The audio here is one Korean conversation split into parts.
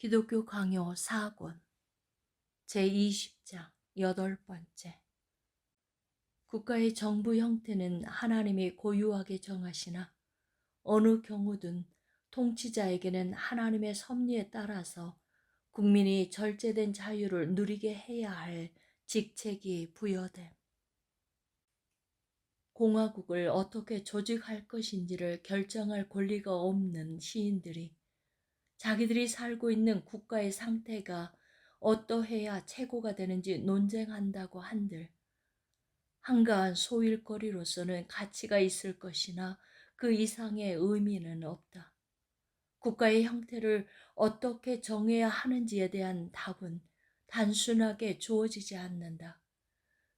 기독교 강요 4권 제20장 여덟 번째 국가의 정부 형태는 하나님이 고유하게 정하시나 어느 경우든 통치자에게는 하나님의 섭리에 따라서 국민이 절제된 자유를 누리게 해야 할 직책이 부여됨. 공화국을 어떻게 조직할 것인지를 결정할 권리가 없는 시인들이 자기들이 살고 있는 국가의 상태가 어떠해야 최고가 되는지 논쟁한다고 한들 한가한 소일거리로서는 가치가 있을 것이나 그 이상의 의미는 없다. 국가의 형태를 어떻게 정해야 하는지에 대한 답은 단순하게 주어지지 않는다.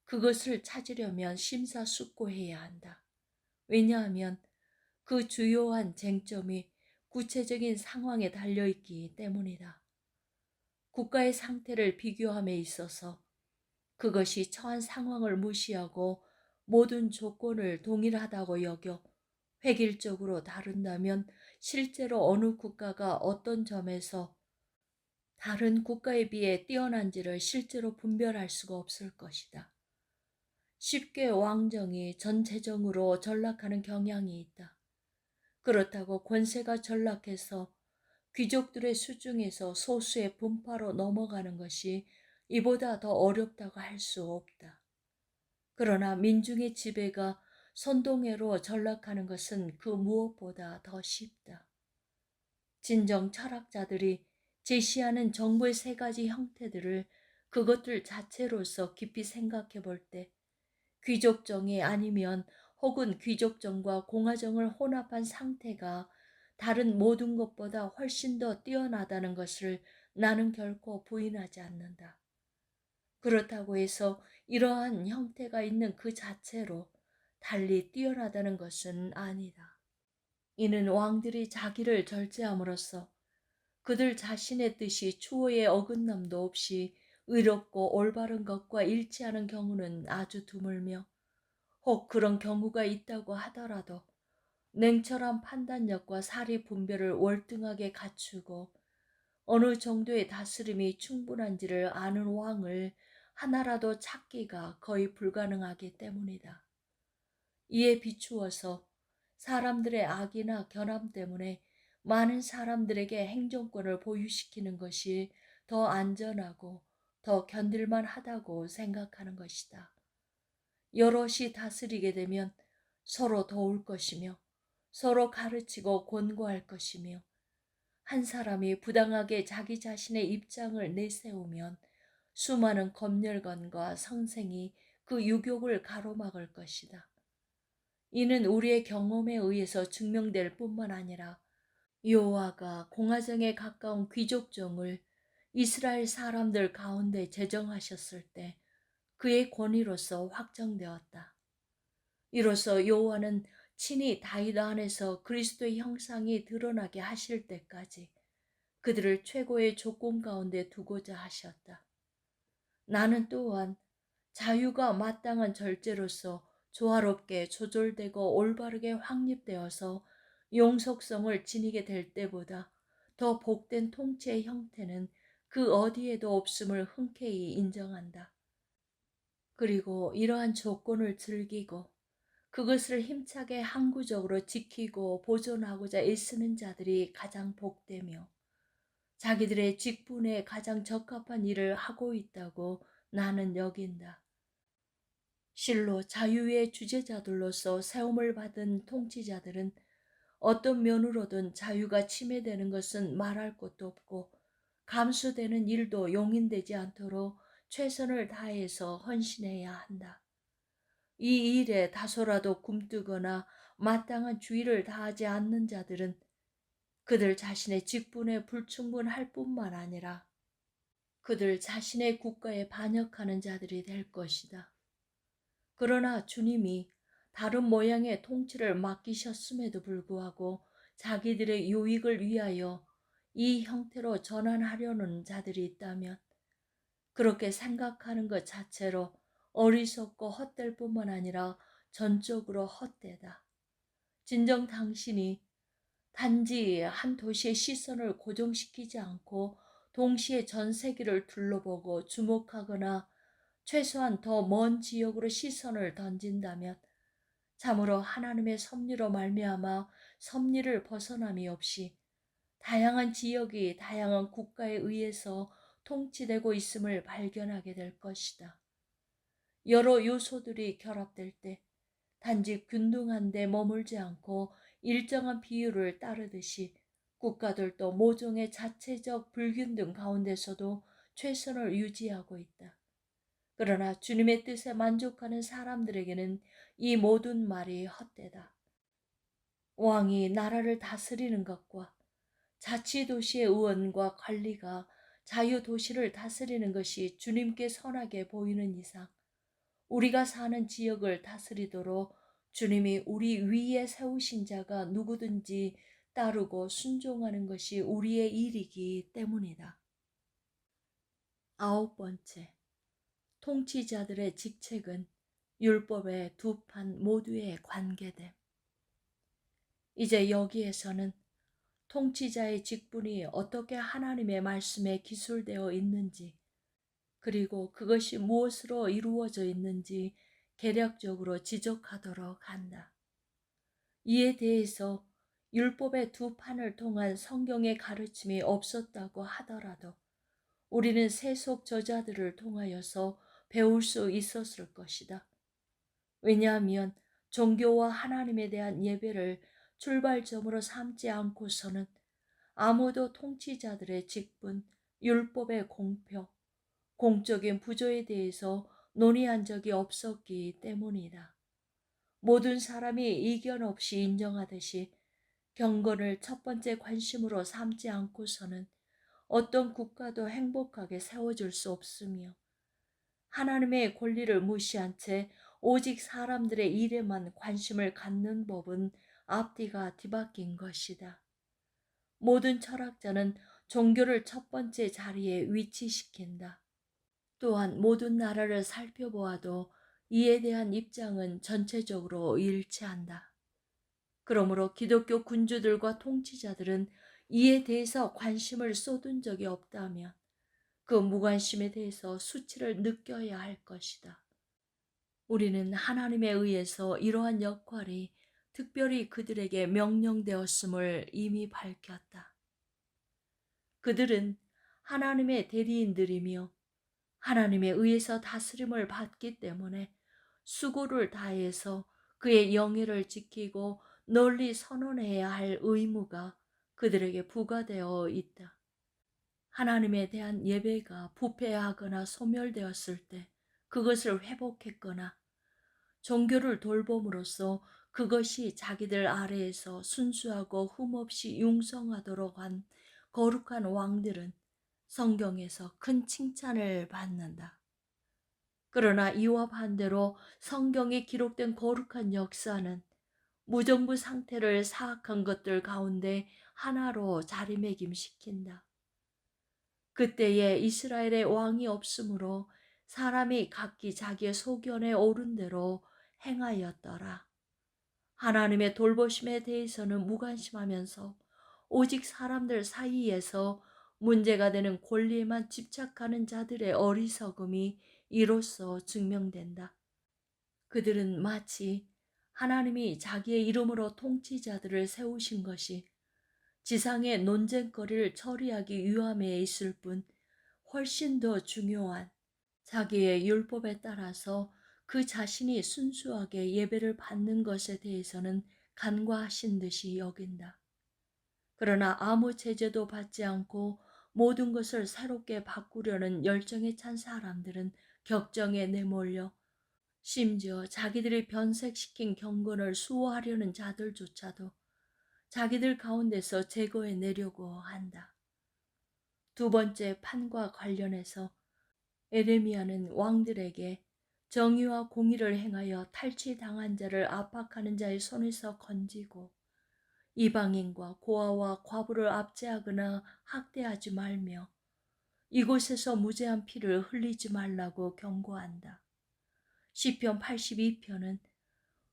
그것을 찾으려면 심사숙고해야 한다. 왜냐하면 그 주요한 쟁점이 구체적인 상황에 달려있기 때문이다. 국가의 상태를 비교함에 있어서 그것이 처한 상황을 무시하고 모든 조건을 동일하다고 여겨 획일적으로 다룬다면 실제로 어느 국가가 어떤 점에서 다른 국가에 비해 뛰어난지를 실제로 분별할 수가 없을 것이다. 쉽게 왕정이 전체적으로 전락하는 경향이 있다. 그렇다고 권세가 전락해서 귀족들의 수중에서 소수의 분파로 넘어가는 것이 이보다 더 어렵다고 할 수 없다. 그러나 민중의 지배가 선동회로 전락하는 것은 그 무엇보다 더 쉽다. 진정 철학자들이 제시하는 정부의 세 가지 형태들을 그것들 자체로서 깊이 생각해 볼 때 귀족정이 아니면 혹은 귀족정과 공화정을 혼합한 상태가 다른 모든 것보다 훨씬 더 뛰어나다는 것을 나는 결코 부인하지 않는다. 그렇다고 해서 이러한 형태가 있는 그 자체로 달리 뛰어나다는 것은 아니다. 이는 왕들이 자기를 절제함으로써 그들 자신의 뜻이 추호의 어긋남도 없이 의롭고 올바른 것과 일치하는 경우는 아주 드물며 혹 그런 경우가 있다고 하더라도 냉철한 판단력과 사리 분별을 월등하게 갖추고 어느 정도의 다스림이 충분한지를 아는 왕을 하나라도 찾기가 거의 불가능하기 때문이다. 이에 비추어서 사람들의 악이나 결함 때문에 많은 사람들에게 행정권을 보유시키는 것이 더 안전하고 더 견딜만 하다고 생각하는 것이다. 여럿이 다스리게 되면 서로 도울 것이며 서로 가르치고 권고할 것이며 한 사람이 부당하게 자기 자신의 입장을 내세우면 수많은 검열관과 성생이 그 유욕을 가로막을 것이다. 이는 우리의 경험에 의해서 증명될 뿐만 아니라 요아가 공화정에 가까운 귀족정을 이스라엘 사람들 가운데 제정하셨을 때 그의 권위로서 확정되었다. 이로써 여호와는 친히 다윗 안에서 그리스도의 형상이 드러나게 하실 때까지 그들을 최고의 조건 가운데 두고자 하셨다. 나는 또한 자유가 마땅한 절제로서 조화롭게 조절되고 올바르게 확립되어서 용속성을 지니게 될 때보다 더 복된 통치의 형태는 그 어디에도 없음을 흔쾌히 인정한다. 그리고 이러한 조건을 즐기고 그것을 힘차게 항구적으로 지키고 보존하고자 애쓰는 자들이 가장 복되며 자기들의 직분에 가장 적합한 일을 하고 있다고 나는 여긴다. 실로 자유의 주제자들로서 세움을 받은 통치자들은 어떤 면으로든 자유가 침해되는 것은 말할 것도 없고 감수되는 일도 용인되지 않도록 최선을 다해서 헌신해야 한다. 이 일에 다소라도 굼뜨거나 마땅한 주의를 다하지 않는 자들은 그들 자신의 직분에 불충분할 뿐만 아니라 그들 자신의 국가에 반역하는 자들이 될 것이다. 그러나 주님이 다른 모양의 통치를 맡기셨음에도 불구하고 자기들의 유익을 위하여 이 형태로 전환하려는 자들이 있다면 그렇게 생각하는 것 자체로 어리석고 헛될 뿐만 아니라 전적으로 헛되다. 진정 당신이 단지 한 도시의 시선을 고정시키지 않고 동시에 전 세계를 둘러보고 주목하거나 최소한 더 먼 지역으로 시선을 던진다면 참으로 하나님의 섭리로 말미암아 섭리를 벗어남이 없이 다양한 지역이 다양한 국가에 의해서 통치되고 있음을 발견하게 될 것이다. 여러 요소들이 결합될 때 단지 균등한 데 머물지 않고 일정한 비율을 따르듯이 국가들도 모종의 자체적 불균등 가운데서도 최선을 유지하고 있다. 그러나 주님의 뜻에 만족하는 사람들에게는 이 모든 말이 헛되다. 왕이 나라를 다스리는 것과 자치도시의 의원과 관리가 자유 도시를 다스리는 것이 주님께 선하게 보이는 이상 우리가 사는 지역을 다스리도록 주님이 우리 위에 세우신 자가 누구든지 따르고 순종하는 것이 우리의 일이기 때문이다. 아홉 번째, 통치자들의 직책은 율법의 두 판 모두에 관계됨. 이제 여기에서는 통치자의 직분이 어떻게 하나님의 말씀에 기술되어 있는지, 그리고 그것이 무엇으로 이루어져 있는지 개략적으로 지적하도록 한다. 이에 대해서 율법의 두 판을 통한 성경의 가르침이 없었다고 하더라도 우리는 세속 저자들을 통하여서 배울 수 있었을 것이다. 왜냐하면 종교와 하나님에 대한 예배를 출발점으로 삼지 않고서는 아무도 통치자들의 직분, 율법의 공표, 공적인 부조에 대해서 논의한 적이 없었기 때문이다. 모든 사람이 이견 없이 인정하듯이 경건을 첫 번째 관심으로 삼지 않고서는 어떤 국가도 행복하게 세워질 수 없으며 하나님의 권리를 무시한 채 오직 사람들의 일에만 관심을 갖는 법은 앞뒤가 뒤바뀐 것이다. 모든 철학자는 종교를 첫 번째 자리에 위치시킨다. 또한 모든 나라를 살펴보아도 이에 대한 입장은 전체적으로 일치한다. 그러므로 기독교 군주들과 통치자들은 이에 대해서 관심을 쏟은 적이 없다면 그 무관심에 대해서 수치를 느껴야 할 것이다. 우리는 하나님에 의해서 이러한 역할이 특별히 그들에게 명령되었음을 이미 밝혔다. 그들은 하나님의 대리인들이며 하나님에 의해서 다스림을 받기 때문에 수고를 다해서 그의 영예를 지키고 널리 선언해야 할 의무가 그들에게 부과되어 있다. 하나님에 대한 예배가 부패하거나 소멸되었을 때 그것을 회복했거나 종교를 돌봄으로써 그것이 자기들 아래에서 순수하고 흠없이 융성하도록 한 거룩한 왕들은 성경에서 큰 칭찬을 받는다. 그러나 이와 반대로 성경에 기록된 거룩한 역사는 무정부 상태를 사악한 것들 가운데 하나로 자리매김시킨다. 그때에 이스라엘의 왕이 없으므로 사람이 각기 자기의 소견에 오른 대로 행하였더라. 하나님의 돌보심에 대해서는 무관심하면서 오직 사람들 사이에서 문제가 되는 권리에만 집착하는 자들의 어리석음이 이로써 증명된다. 그들은 마치 하나님이 자기의 이름으로 통치자들을 세우신 것이 지상의 논쟁거리를 처리하기 위함에 있을 뿐 훨씬 더 중요한 자기의 율법에 따라서 그 자신이 순수하게 예배를 받는 것에 대해서는 간과하신 듯이 여긴다. 그러나 아무 제재도 받지 않고 모든 것을 새롭게 바꾸려는 열정에 찬 사람들은 격정에 내몰려 심지어 자기들이 변색시킨 경건을 수호하려는 자들조차도 자기들 가운데서 제거해 내려고 한다. 두 번째 판과 관련해서 에레미야는 왕들에게 정의와 공의를 행하여 탈취당한 자를 압박하는 자의 손에서 건지고 이방인과 고아와 과부를 압제하거나 학대하지 말며 이곳에서 무죄한 피를 흘리지 말라고 경고한다. 시편 82편은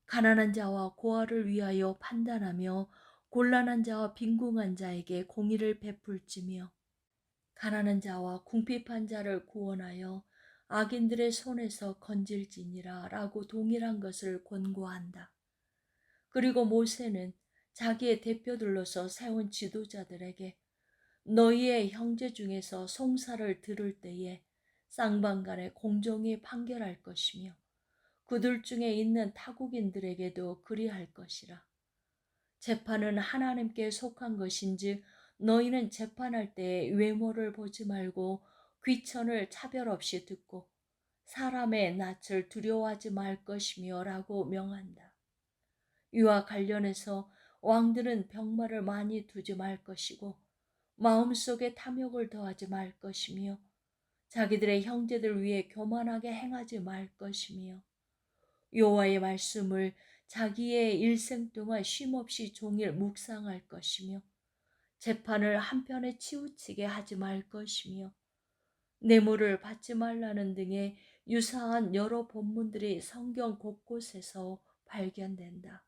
가난한 자와 고아를 위하여 판단하며 곤란한 자와 빈궁한 자에게 공의를 베풀지며 가난한 자와 궁핍한 자를 구원하여 악인들의 손에서 건질지니라 라고 동일한 것을 권고한다. 그리고 모세는 자기의 대표들로서 세운 지도자들에게 너희의 형제 중에서 송사를 들을 때에 쌍방간에 공정히 판결할 것이며 그들 중에 있는 타국인들에게도 그리할 것이라. 재판은 하나님께 속한 것인지 너희는 재판할 때 외모를 보지 말고 귀천을 차별 없이 듣고 사람의 낯을 두려워하지 말 것이며 라고 명한다. 이와 관련해서 왕들은 병마를 많이 두지 말 것이고 마음속에 탐욕을 더하지 말 것이며 자기들의 형제들 위해 교만하게 행하지 말 것이며 여호와의 말씀을 자기의 일생 동안 쉼없이 종일 묵상할 것이며 재판을 한편에 치우치게 하지 말 것이며 뇌물을 받지 말라는 등의 유사한 여러 본문들이 성경 곳곳에서 발견된다.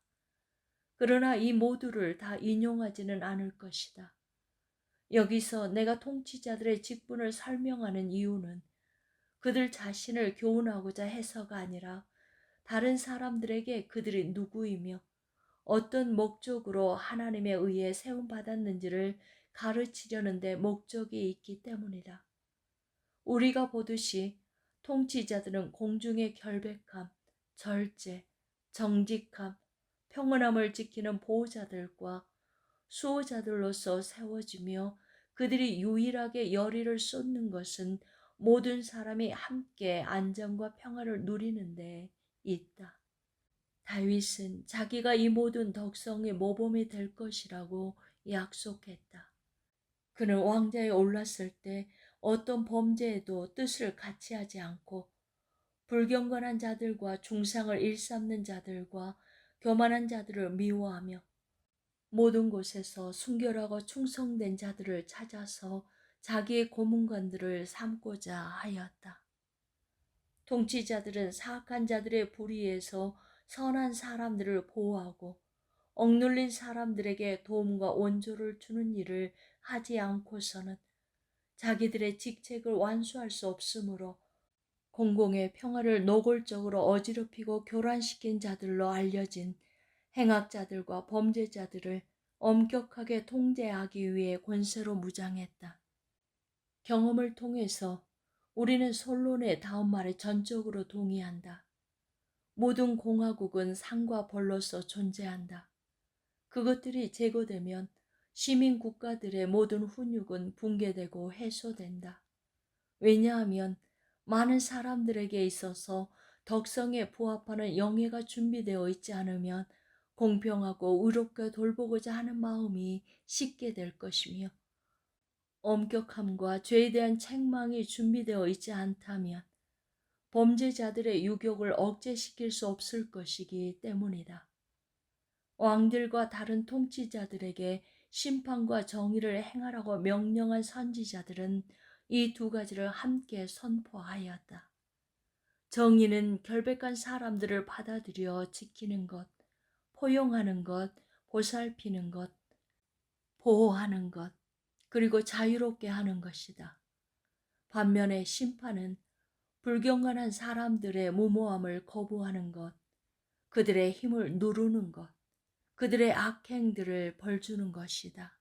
그러나 이 모두를 다 인용하지는 않을 것이다. 여기서 내가 통치자들의 직분을 설명하는 이유는 그들 자신을 교훈하고자 해서가 아니라 다른 사람들에게 그들이 누구이며 어떤 목적으로 하나님에 의해 세움받았는지를 가르치려는 데 목적이 있기 때문이다. 우리가 보듯이 통치자들은 공중의 결백함, 절제, 정직함, 평온함을 지키는 보호자들과 수호자들로서 세워지며 그들이 유일하게 열의를 쏟는 것은 모든 사람이 함께 안정과 평화를 누리는 데 있다. 다윗은 자기가 이 모든 덕성의 모범이 될 것이라고 약속했다. 그는 왕자에 올랐을 때 어떤 범죄에도 뜻을 같이 하지 않고 불경건한 자들과 중상을 일삼는 자들과 교만한 자들을 미워하며 모든 곳에서 순결하고 충성된 자들을 찾아서 자기의 고문관들을 삼고자 하였다. 통치자들은 사악한 자들의 불의에서 선한 사람들을 보호하고 억눌린 사람들에게 도움과 원조를 주는 일을 하지 않고서는 자기들의 직책을 완수할 수 없으므로 공공의 평화를 노골적으로 어지럽히고 교란시킨 자들로 알려진 행악자들과 범죄자들을 엄격하게 통제하기 위해 권세로 무장했다. 경험을 통해서 우리는 솔론의 다음 말에 전적으로 동의한다. 모든 공화국은 상과 벌로서 존재한다. 그것들이 제거되면 시민 국가들의 모든 훈육은 붕괴되고 해소된다. 왜냐하면 많은 사람들에게 있어서 덕성에 부합하는 영예가 준비되어 있지 않으면 공평하고 의롭게 돌보고자 하는 마음이 식게 될 것이며 엄격함과 죄에 대한 책망이 준비되어 있지 않다면 범죄자들의 유격을 억제시킬 수 없을 것이기 때문이다. 왕들과 다른 통치자들에게 심판과 정의를 행하라고 명령한 선지자들은 이 두 가지를 함께 선포하였다. 정의는 결백한 사람들을 받아들여 지키는 것, 포용하는 것, 보살피는 것, 보호하는 것, 그리고 자유롭게 하는 것이다. 반면에 심판은 불경건한 사람들의 무모함을 거부하는 것, 그들의 힘을 누르는 것, 그들의 악행들을 벌주는 것이다.